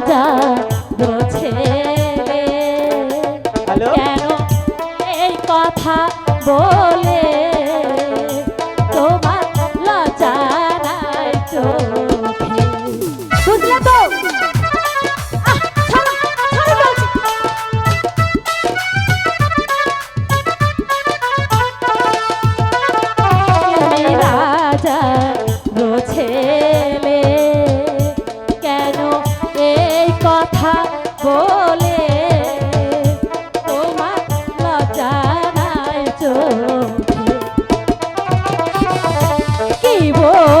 রাজা বোঝে কেন এই কথা বলে? তোমার বলে তোমার লজ্জায় চোখে। কি বল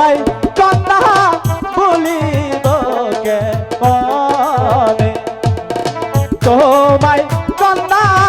পাই কথা বলি তোকে তোমায় কথা